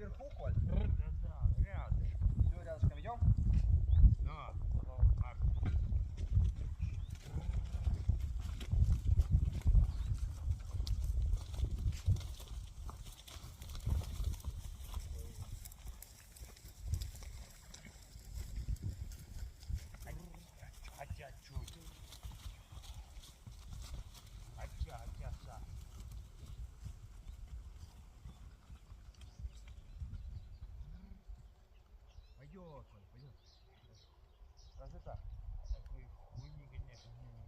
their hook was. Разве так? Такой хуйни, конечно, не люблю.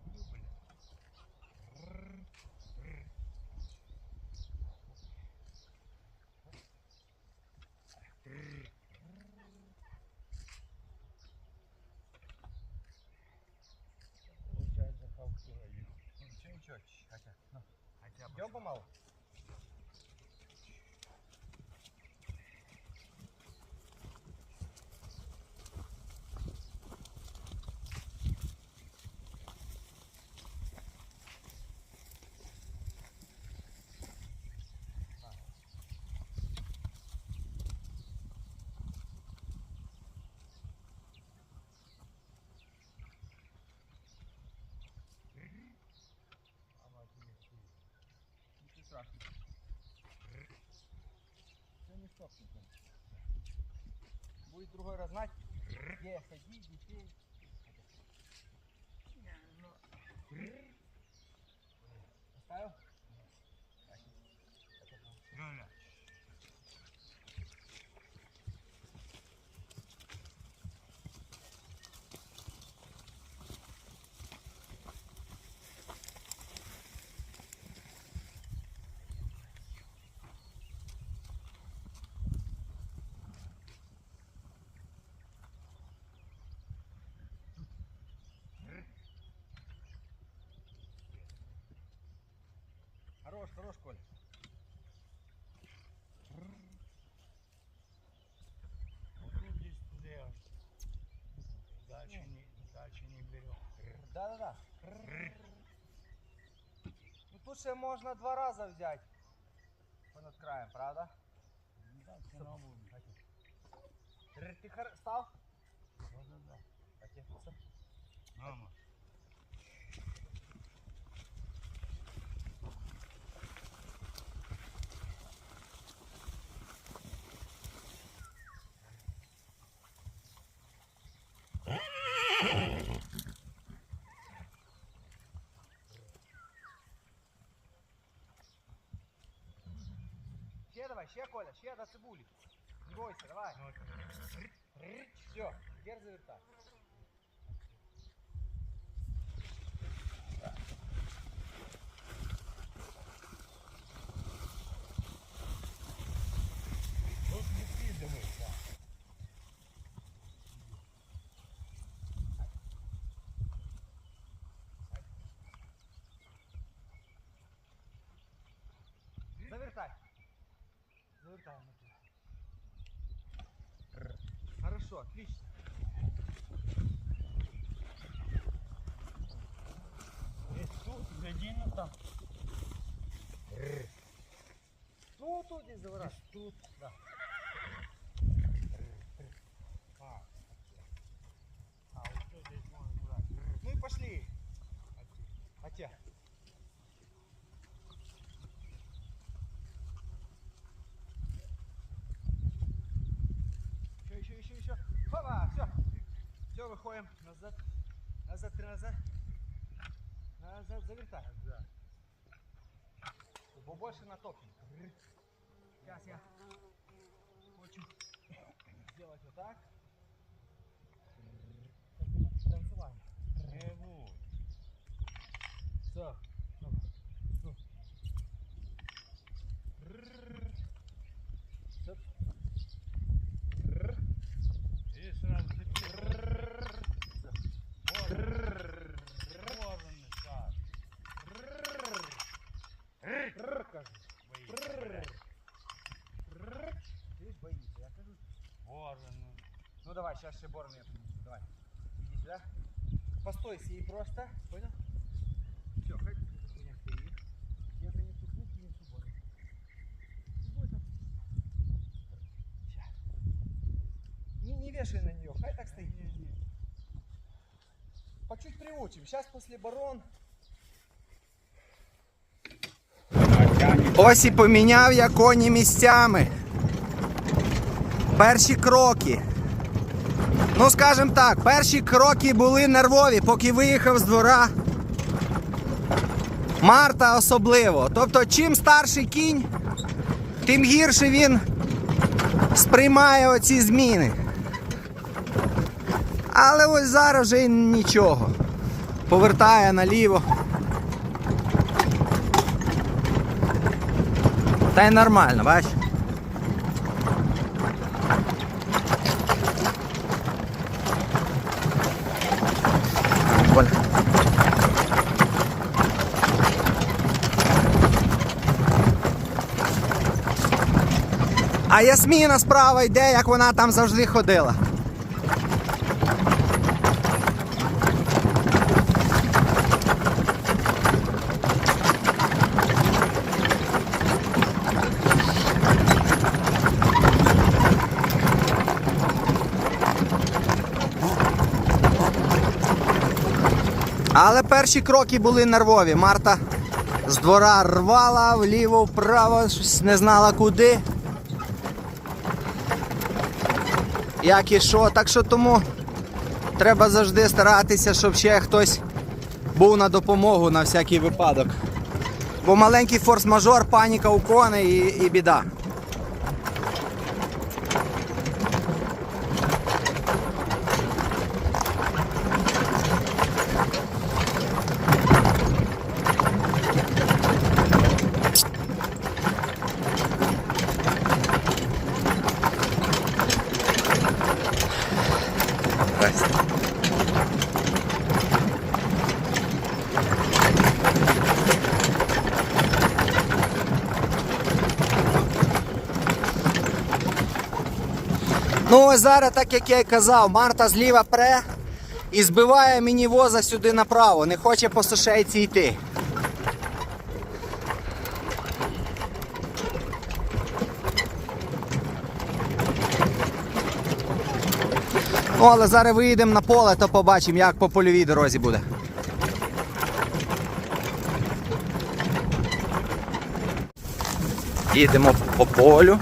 Получается, халтурою. Ничего, ничего, хотя. Ну, Хотя бы идем помалу. Ничего страшного. Все не стопнет. Будет другой раз знать, где ходить, детей. Поставил? Хорош, хорош, Коль. Ну, здесь туда. Дальше не, дальше не берем. Да-да-да. Ну тут ще можна два рази взяти. Понад краєм, правда? Да, все равно будет. Хар... став? Да-да-да. Мама. Ще Коля, ще до цибулі. Не бойся, давай. Все, теперь завертай. Завертай внутрь. Хорошо, отлично. Есть тут, година там. Ну, тут здесь заворачивай. Тут. Да. А. А, вот тут здесь можно брать. Ну и пошли. Хотя. Выходим назад. Назад, три назад. Назад, завертай. Да. Побольше натопим. Сейчас я хочу сделать вот так. Танцеваем. Все. Рр, кажу. Боится. Ты боишься, я кажу. Ворон. Ну давай, сейчас ще бором я принесу. Давай. Иди сюда. Постой сей просто. Понял? Все, хай тут хуйня стоит. Я принесу клуб, принесу бором. Будет так. вешай на нее, хай так стоит. По чуть приучим. Сейчас после барон. Ось і поміняв я коні місцями. Перші кроки. Ну, скажем так, перші кроки були нервові, поки виїхав з двора. Марта особливо. Тобто, чим старший кінь, тим гірше він сприймає оці зміни. Але ось зараз вже нічого. Повертає наліво. Та й нормально, бач? А Ясміна справа йде, як вона там завжди ходила. Але перші кроки були нервові. Марта з двора рвала вліво, вправо, не знала куди. Як і що. Так що тому треба завжди старатися, щоб ще хтось був на допомогу на всякий випадок. Бо маленький форс-мажор, паніка у коней і, і біда. Ну ось зараз, так як я й казав, Марта зліва пре і збиває мені воза сюди направо, не хоче по сушейці йти. Ну, але зараз виїдемо на поле, то побачимо, як по польовій дорозі буде. Їдемо по полю.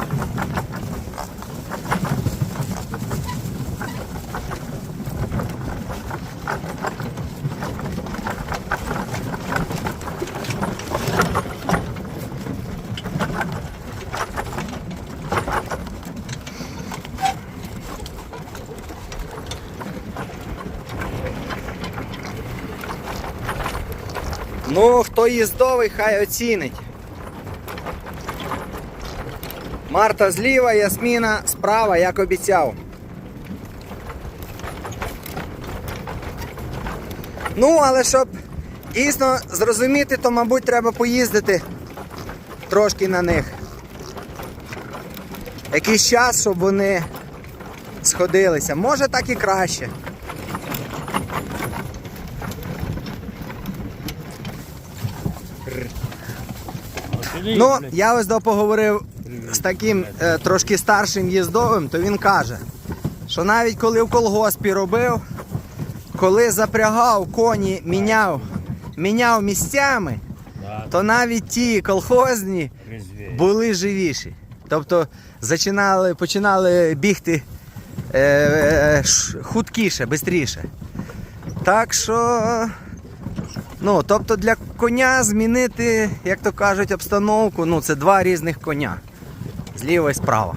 Ну, хто їздовий, хай оцінить. Марта зліва, Ясміна справа, як обіцяв. Ну, але щоб дійсно зрозуміти, то, мабуть, треба поїздити трошки на них. Якийсь час, щоб вони сходилися. Може так і краще. Ну, я ось до поговорив з таким е, трошки старшим їздовим, то він каже, що навіть коли в колгоспі робив, коли запрягав коні, міняв, міняв місцями, то навіть ті колхозні були живіші. Тобто зачинали, починали бігти е, е, ш- хуткіше, швидше. Так що Ну, тобто для коня змінити, як то кажуть, обстановку, ну це два різних коня. Зліва і справа.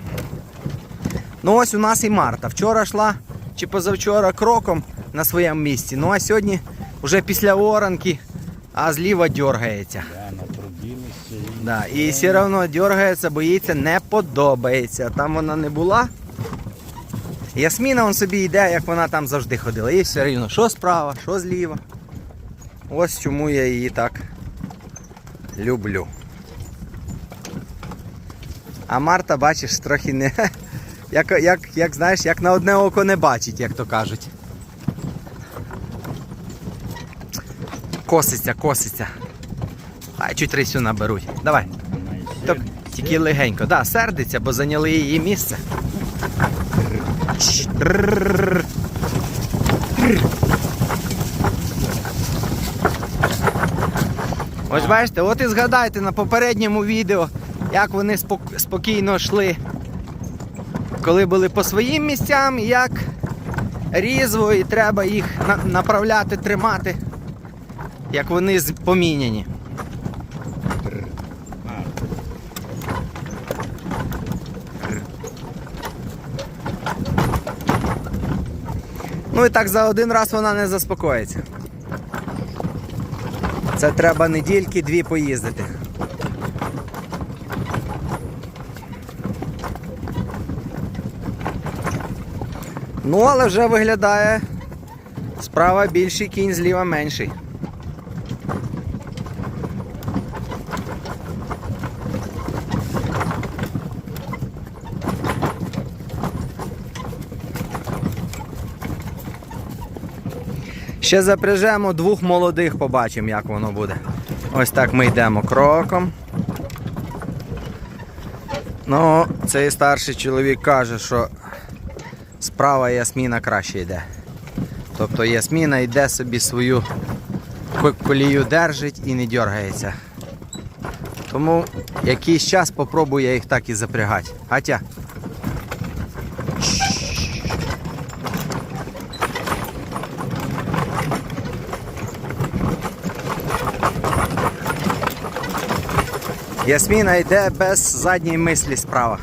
Ну ось у нас і Марта. Вчора йшла чи позавчора кроком на своєму місці. Ну а сьогодні вже після оранки, а зліва дергається. Да, і все одно дергається, боїться, не подобається. Там вона не була. Ясміна он собі йде, як вона там завжди ходила. І все рівно, що справа, що зліва. Ось чому я її так люблю. А Марта, бачиш, трохи не. Як, як, як знаєш, як на одне око не бачить, як то кажуть. Коситься, коситься. Ай, чуть рисю наберуть. Давай. Так, тільки легенько. Да, сердиться, бо зайняли її місце. Чш, трррррр. Ось бачите, от і згадайте на попередньому відео, як вони спок- спокійно йшли, коли були по своїм місцям, як різво і треба їх на- направляти, тримати, як вони поміняні. Ну і так за один раз вона не заспокоїться. Це треба недільки дві поїздити. Ну, але вже виглядає справа більший кінь, зліва менший. Ще запряжемо двох молодих, побачимо, як воно буде. Ось так ми йдемо кроком. Ну, цей старший чоловік каже, що справа Ясміна краще йде. Тобто Ясміна йде собі свою колію держить і не дергається. Тому якийсь час попробую я їх так і запрягати. Гатя. Ясміна йде без задньої мислі справа.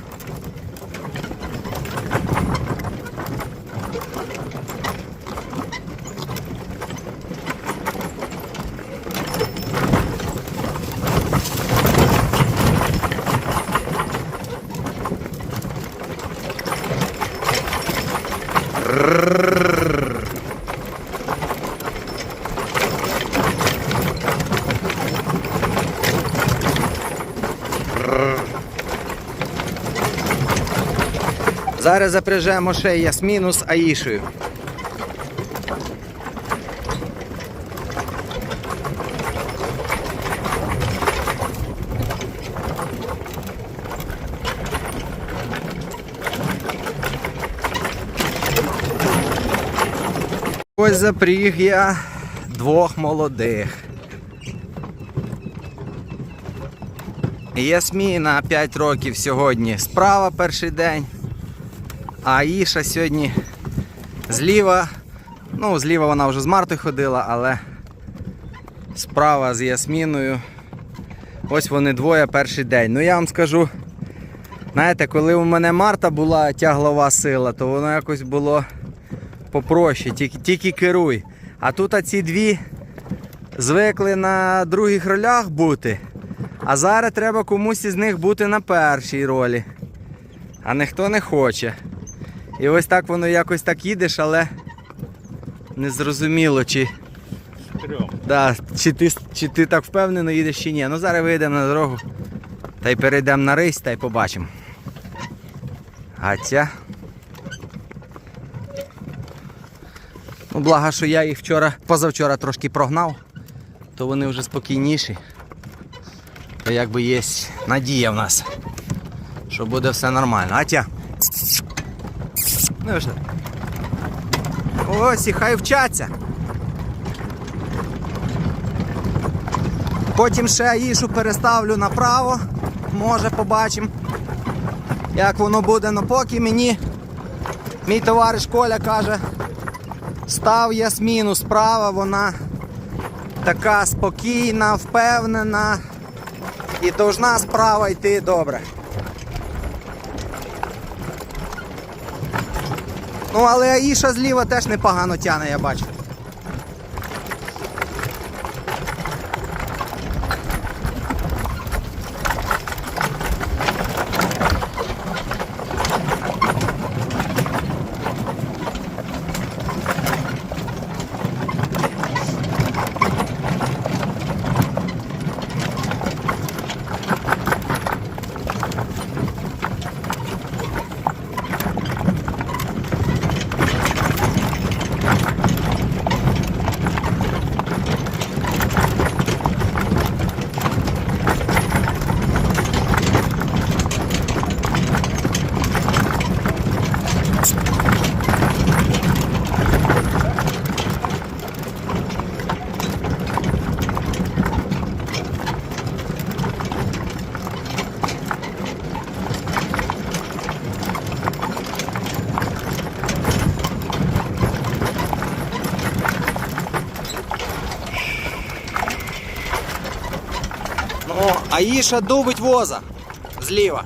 Зараз запряжемо ще Ясміну з Аїшею. Ось запріг я двох молодих. Ясміна 5 років сьогодні справа перший день. А Іша сьогодні зліва. Ну, зліва вона вже з Мартою ходила, але справа з Ясміною. Ось вони двоє перший день. Ну я вам скажу, знаєте, коли у мене Марта була тяглова сила, то воно якось було попроще, тільки, тільки керуй. А тут ці дві звикли на других ролях бути. А зараз треба комусь із них бути на першій ролі. А ніхто не хоче. І ось так воно якось так їдеш, але не зрозуміло, чи, да, чи, ти, чи ти так впевнено їдеш, чи ні. Ну зараз вийдемо на дорогу та й перейдемо на рейс та й побачимо. Гатя. Ну, благо, що я їх вчора, позавчора трошки прогнав, то вони вже спокійніші. То якби є надія в нас, що буде все нормально. Атя. Ну? Ось і хай вчаться. Потім ще Аїшу переставлю направо. Може побачимо, як воно буде. Но поки мені мій товариш Коля каже, став Ясміну справа, вона така спокійна, впевнена і должна справа йти добре. Ну, але Аїша зліва теж непогано тяне, я бачу. Аїша дубить воза. Зліва.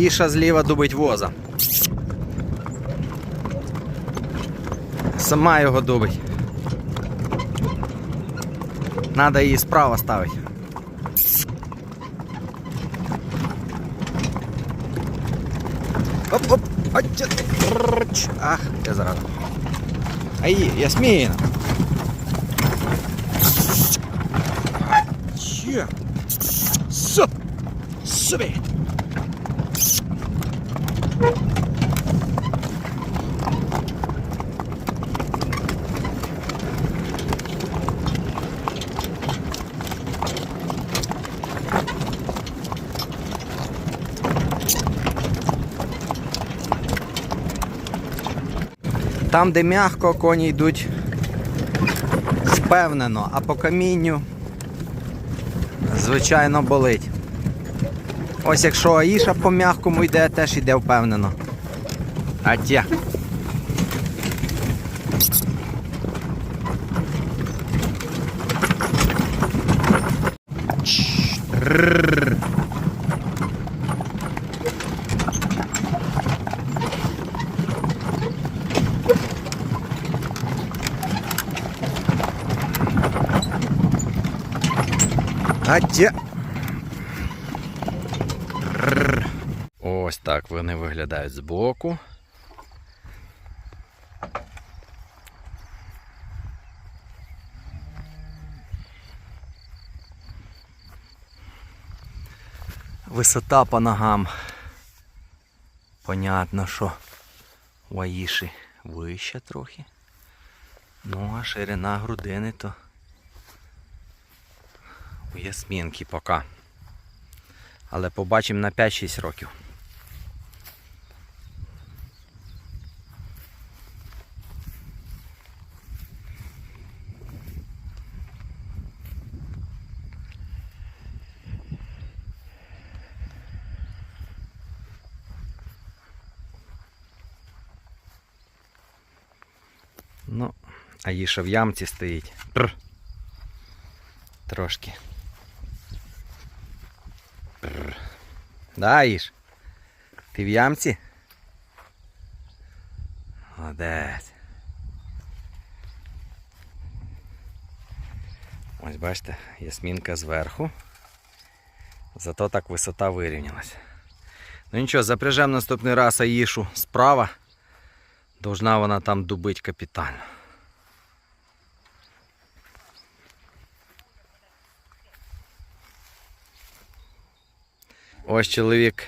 Аїша зліва дубить воза. Сама його дубить. Надо її справа ставити. Оп, оп, ача, трч. Ах, я зараз. Ай, Ясмін. Че? Суп. Собі. Там, де м'яко, коні йдуть впевнено, а по камінню, звичайно, болить. Ось якщо Аїша по м'якому йде, теж йде впевнено. А тя. Трррр. Аття. Ось так вони виглядають збоку. Висота по ногам. Понятно, що у Аїші вища трохи. Ну, а ширина грудини то у Ясмінки поки. Але побачимо на 5-6 років. Ну, а їша в ямці стоїть. Пр. Трошки. Да, Іш? Ти в ямці? Молодець. Ось бачите, ясмінка зверху. Зато так висота вирівнялась. Ну нічого, запряжемо наступний раз Аїшу справа. Должна вона там дубить капітально. Ось чоловік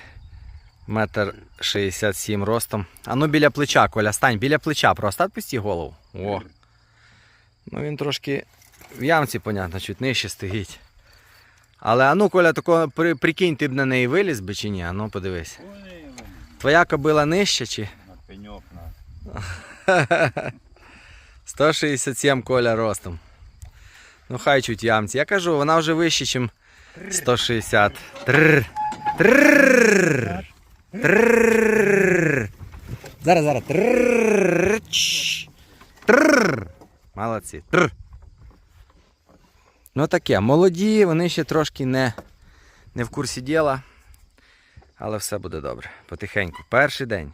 метр шістдесят сім ростом. А ну біля плеча, Коля, стань, біля плеча, просто відпусти голову. О. Ну він трошки в ямці, понятно, чуть нижче стоїть. Але а ну, Коля, тако при, прикинь, ти б на неї виліз би чи ні? А ну подивись. Твоя кобила нижча чи? На пеньок на. 167 коля ростом. Ну хай чуть ямці. Я кажу, вона вже вище, ніж 160. Трррр. Трррр. Трррр. Зараз, зараз. Трррр. Чш. Молодці. Трррр. Ну таке, молоді, вони ще трошки не, не в курсі діла. Але все буде добре. Потихеньку. Перший день.